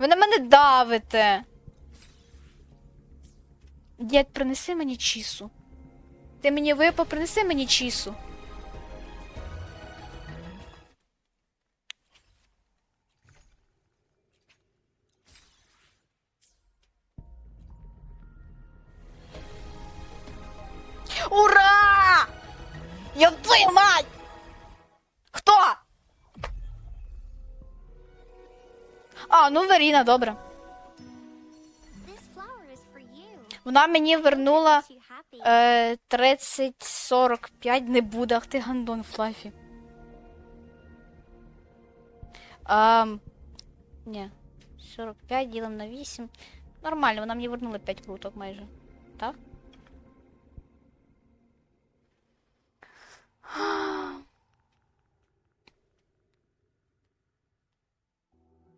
Ви на мене давите. Дід, принеси мені чісу. Ти мені випав, принеси мені чісу. Ура! Я твою мать! А, ну Веріна, добре. Вона мені вернула е, 30-45 не буде. Ах ти гандон Флафі. А, ні. 45 ділимо на 8. Нормально, вона мені вернула 5 круток майже. Так?